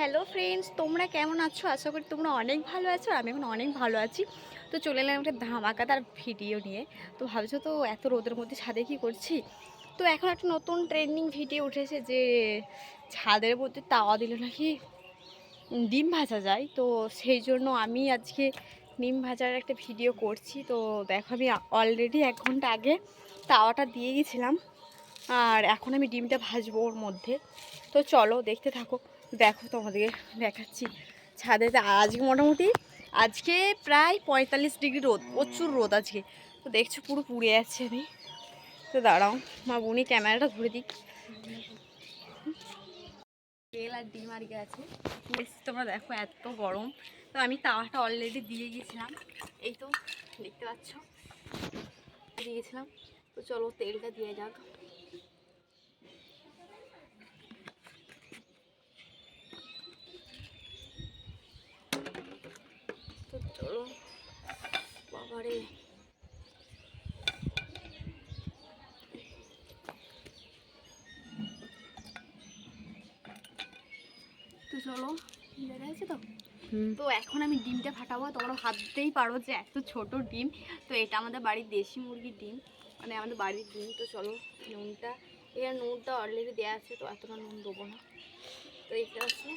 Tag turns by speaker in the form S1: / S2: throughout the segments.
S1: Hello friends তোমরা কেমন আছো? আশা করি তোমরা অনেক ভালো আছো, আমি এখন অনেক ভালো আছি। তো চলে এলাম একটা ধামাকাদার ভিডিও নিয়ে। তো ভাবছ তো এত রোদের মধ্যে ছাদে কি করছি? তো এখন একটা নতুন ট্রেন্ডিং ভিডিও উঠেছে যে ছাদের মধ্যে তাওয়া দিলে নাকি ডিম ভাজা যায়। তো সেই জন্য আমি আজকে ডিম ভাজার একটা ভিডিও করছি। তো দেখো আমি অলরেডি এক ঘণ্টা আগে তাওয়াটা দিয়ে গেছিলাম। আর এখন আমি ডিমটা ভাজবো ওর মধ্যে। তো চলো দেখতে থাকো। দেখো তোমাদেরকে দেখাচ্ছি। ছাদে তো আজকে মোটামুটি, আজকে প্রায় পঁয়তাল্লিশ ডিগ্রি রোদ, প্রচুর রোদ আজকে। তো দেখছ পুরো পুড়ে যাচ্ছে আমি। তো দাঁড়াও, মা বুনি ক্যামেরাটা ঘুরে দিক। তেল আর ডিম আর গেছে তোমরা দেখো এত গরম। তো আমি তাওয়াটা অলরেডি দিয়ে গেছিলাম এই তো, দেখতে পাচ্ছ? দিয়ে গেছিলাম তো চলো তেলটা দিয়ে যাক তো চলো বাবারে তো চলো। দেখা যাচ্ছে তো? তো এখন আমি ডিমটা ফাটাবো তোমরা ভাবতেই পারো যে এত ছোট ডিম। তো এটা আমাদের বাড়ির দেশি মুরগির ডিম মানে আমাদের বাড়ির ডিম। তো চলো নুনটা এর নুনটা অলরেডি দেওয়া আছে তো এতটা নুন দেবো না। তো এটা আছে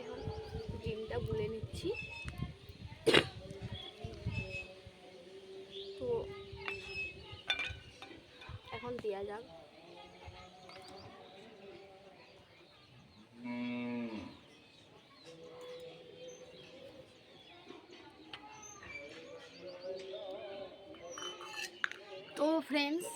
S1: এখন ডিমটা গুলে নিচ্ছি তো এখন দেওয়া যাক তো ফ্রেন্ডস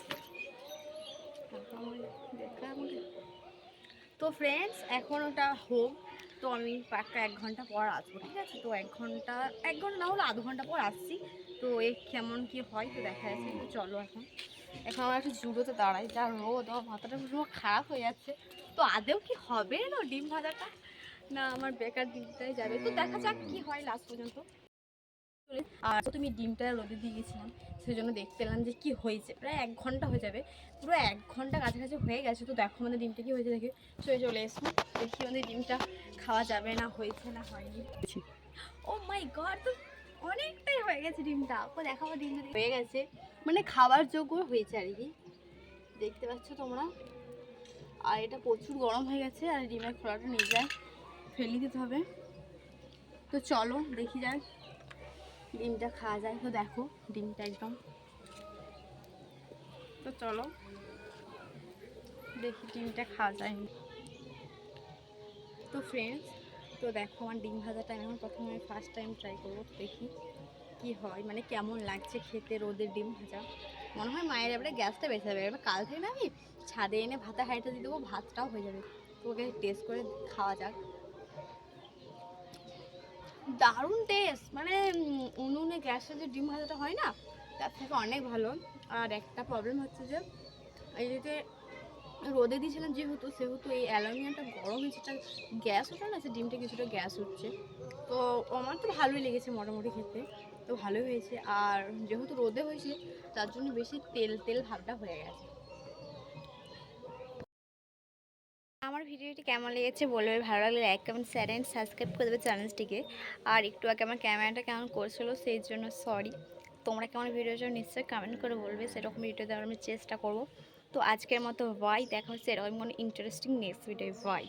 S1: তো ফ্রেন্ডস এখন ওটা হোক তো আমি পাক্কা এক ঘণ্টা পর আসব, ঠিক আছে? তো এক ঘণ্টা এক ঘণ্টা না হলে আধ ঘণ্টা পর আসছি। তো এ কেমন কি হয় তো দেখা যাচ্ছে তো চলো এখন। এখন আমার একটু জুড়োতে দাঁড়াই, যা রোদ, আমার মাথাটা পুরো খারাপ হয়ে যাচ্ছে। তো আদেও কি হবে না ডিম ভাজাটা? না, আমার বেকার দিনটাই যাবে। তো দেখা যাক কি হয় লাস্ট পর্যন্ত। আর তুমি ডিমটা রোদে দিয়ে গেছিলাম সেই জন্য দেখতে পেলাম যে কী হয়েছে। প্রায় এক ঘণ্টা হয়ে যাবে, পুরো এক ঘণ্টা কাছাকাছি হয়ে গেছে, তো দেখো আমাদের ডিমটা কি হয়েছে দেখে। চলে চলে এসো দেখি আমাদের ডিমটা খাওয়া যাবে না, হয়েছে না হয়নি। ও মাই গড তো অনেকটাই হয়ে গেছে ডিমটা। ও দেখাবো ডিমটা হয়ে গেছে মানে খাবার যোগ্য হয়েছে আর কি। দেখতে পাচ্ছ তোমরা? আর এটা প্রচুর গরম হয়ে গেছে, আর ডিমের খোলাটা নিয়ে যায়, ফেলে দিতে হবে। তো চলো, দেখি যাক। ডিমটা খাওয়া যায়। তো দেখো, ডিমটা একদম। তো চলো, দেখি ডিমটা খাওয়া যায় তো ফ্রেন্ডস তো দেখো আমার ডিম ভাজাটা আমি এখন প্রথমে ফার্স্ট টাইম ট্রাই করব দেখি কি হয় মানে কেমন লাগছে খেতে রোদের ডিম ভাজা। মনে হয় মায়ের এবারে গ্যাসটা বেঁচে যাবে, এবার কাল থেকে না আমি ছাদে এনে ভাতা হাইটা দিয়ে দেবো, ভাতটাও হয়ে যাবে। তো ওকে টেস্ট করে খাওয়া যাক। দারুণ টেস্ট মানে উনুনে গ্যাসে যে ডিম ভাজাটা হয় না, তার থেকে অনেক ভালো। আর একটা প্রবলেম হচ্ছে যে, এই যে রোদে দিয়েছিলাম যেহেতু, সেহেতু এই অ্যালুমিনিয়ামটা গরম হয়েছে গ্যাস ওঠে না সে ডিমটা কিছুটা গ্যাস উঠছে। তো আমার তো ভালোই লেগেছে মোটামুটি খেতে, তো ভালোই হয়েছে। আর যেহেতু রোদে হয়েছে, তার জন্য বেশি তেল তেল ভাবটা হয়ে গেছে। আমার ভিডিওটি কেমন লেগেছে বলবে? ভালো লাগলে like comment share and subscribe করে দেবে চ্যানেলটিকে আর একটু আগে আমার ক্যামেরাটা কেমন করছিল সেই জন্য সরি তোমরা কেমন ভিডিওটা নিশ্চয়ই কমেন্ট করে বলবে, সেরকম ভিডিও দেওয়ার আমি চেষ্টা করব। তো আজকের মতো বাই দেখা হচ্ছে এরকম কোনো ইন্টারেস্টিং নেক্সট ভিডিও বাই